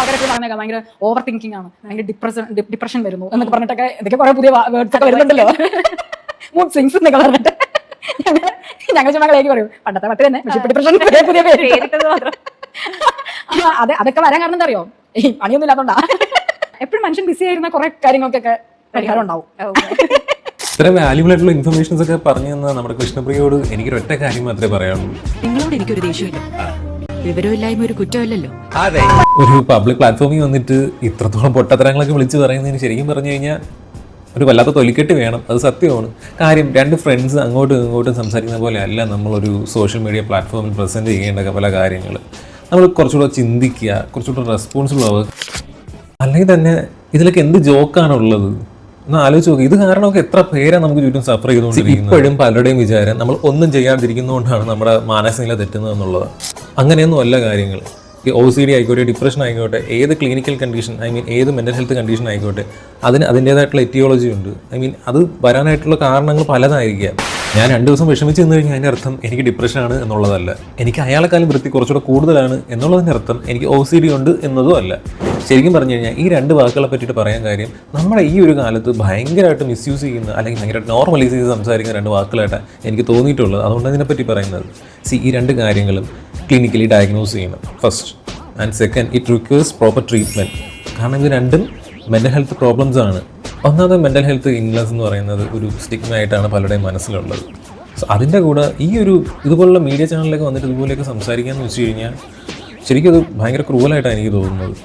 ആൾക്കാരൊക്കെ പറഞ്ഞേക്കാം ഭയങ്കര ഓവർ തിങ്കിങ് ആണ്. ഭയങ്കര ഡിപ്രഷൻ ഡിപ്രഷൻ വരുന്നു എന്നൊക്കെ പറഞ്ഞിട്ടൊക്കെ ഇതൊക്കെ കുറെ പുതിയ വേർഡ്സ് ഒക്കെ വരുന്നുണ്ടല്ലോ. മൂഡ് സിങ്സ് എന്നൊക്കെ പറഞ്ഞിട്ട്. ഞങ്ങൾ ഞങ്ങൾ ചുമ്മാ കളിയാക്കി പറയും. പണ്ടത്തെ പട്ട് തന്നെ. പക്ഷെ ഡിപ്രഷൻ പുതിയ പേര്. അതെ അതൊക്കെ വരാൻ കാരണം എന്താ അറിയോ പണിയൊന്നും ഇല്ലാത്തോണ്ടാ. എപ്പോഴും മനുഷ്യൻ ബിസി ആയിരുന്ന കുറെ കാര്യങ്ങൾക്കൊക്കെ പരിഹാരം ഉണ്ടാവും. ഇത്ര വാല്യൂബിൾ ആയിട്ടുള്ള ഇൻഫർമേഷൻസ് ഒക്കെ പറഞ്ഞു തന്ന നമ്മുടെ കൃഷ്ണപ്രിയോട് എനിക്കൊരു ഒറ്റ കാര്യം മാത്രമേ പറയാനുള്ളൂ. നിങ്ങളോട് എനിക്കൊരു ദേഷ്യമില്ല. വിവരമില്ലായ്മ ഒരു കുറ്റമല്ലല്ലോ. ഒരു പബ്ലിക് പ്ലാറ്റ്ഫോമിൽ വന്നിട്ട് ഇത്രത്തോളം പൊട്ടത്തരങ്ങളൊക്കെ വിളിച്ച് പറയുന്നതിന് ശരിക്കും പറഞ്ഞു കഴിഞ്ഞാൽ ഒരു വല്ലാത്ത തൊലിക്കെട്ട് വേണം. അത് സത്യമാണ്. കാര്യം രണ്ട് ഫ്രണ്ട്സ് അങ്ങോട്ടും ഇങ്ങോട്ടും സംസാരിക്കുന്ന പോലെ അല്ല നമ്മളൊരു സോഷ്യൽ മീഡിയ പ്ലാറ്റ്ഫോമിൽ പ്രസന്റ് ചെയ്യേണ്ട പല കാര്യങ്ങൾ നമ്മൾ കുറച്ചുകൂടെ ചിന്തിക്കുക കുറച്ചുകൂടെ റെസ്പോൺസിബിൾ ആവുക. അല്ലെങ്കിൽ തന്നെ ഇതിലൊക്കെ എന്ത് ജോക്കാണുള്ളത് ഒന്ന് ആലോചിച്ച് നോക്കുക ഇത് കാരണമൊക്കെ എത്ര പേരെ നമുക്ക് ചുറ്റും സഫർ ചെയ്തുകൊണ്ടിരിക്കുന്നത്? ഇപ്പോഴും പലരുടെയും വിചാരം നമ്മൾ ഒന്നും ചെയ്യാതിരിക്കുന്നതുകൊണ്ടാണ് നമ്മുടെ മാനസികത തെറ്റുന്നത് എന്നുള്ളത് അങ്ങനെയൊന്നും അല്ല കാര്യങ്ങൾ. ഈ ഒ സി ഡി ആയിക്കോട്ടെ ഡിപ്രഷൻ ആയിക്കോട്ടെ ഏത് ക്ലിനിക്കൽ കണ്ടീഷൻ ഐ മീൻ ഏത് മെന്റൽ ഹെൽത്ത് കണ്ടീഷൻ ആയിക്കോട്ടെ അതിന് അതിന്റേതായിട്ടുള്ള എറ്റിയോളജി ഉണ്ട്. ഐ മീൻ അത് വരാനായിട്ടുള്ള കാരണങ്ങൾ പലതായിരിക്കാം. ഞാൻ രണ്ട് ദിവസം വിഷമിച്ച് നിന്ന് കഴിഞ്ഞാൽ അതിന്റെ അർത്ഥം എനിക്ക് ഡിപ്രഷനാണ് എന്നുള്ളതല്ല. എനിക്ക് അയാളെക്കാളും വൃത്തി കുറച്ചുകൂടെ കൂടുതലാണ് എന്നുള്ളതിന്റെ അർത്ഥം എനിക്ക് ഒ സി ഡി ഉണ്ട് എന്നതും അല്ല. ശരിക്കും പറഞ്ഞു കഴിഞ്ഞാൽ ഈ രണ്ട് വാക്കുകളെ പറ്റിയിട്ട് പറയാൻ കാര്യം നമ്മുടെ ഈ ഒരു കാലത്ത് ഭയങ്കരമായിട്ട് മിസ്യൂസ് ചെയ്യുന്ന അല്ലെങ്കിൽ ഭയങ്കരമായിട്ട് നോർമലൈസ് ചെയ്ത് സംസാരിക്കുന്ന രണ്ട് വാക്കുകളായിട്ടാണ് എനിക്ക് തോന്നിയിട്ടുള്ളത്. അതുകൊണ്ട് അതിനെപ്പറ്റി പറയുന്നത്. സി ഈ രണ്ട് കാര്യങ്ങളും ക്ലിനിക്കലി ഡയഗ്നോസ് ചെയ്യണം. First and second it requires proper treatment കാരണം ഇത് രണ്ടും മെന്റൽ ഹെൽത്ത് പ്രോബ്ലംസ് ആണ്. ഒന്നാമത് മെന്റൽ ഹെൽത്ത് ഇംഗ്ലസ് എന്ന് പറയുന്നത് ഒരു സ്റ്റിഗ്മ ആയിട്ടാണ് പലരുടെയും മനസ്സിലുള്ളത്. സോ അതിന്റെ കൂടെ ഈ ഒരു ഇതുപോലുള്ള മീഡിയ ചാനലിലൊക്കെ വന്നിട്ട് ഇതുപോലെയൊക്കെ സംസാരിക്കുക എന്ന് വെച്ച് കഴിഞ്ഞാൽ ശരിക്കും അത് ഭയങ്കര ക്രൂവലായിട്ടാണ് എനിക്ക് തോന്നുന്നത്.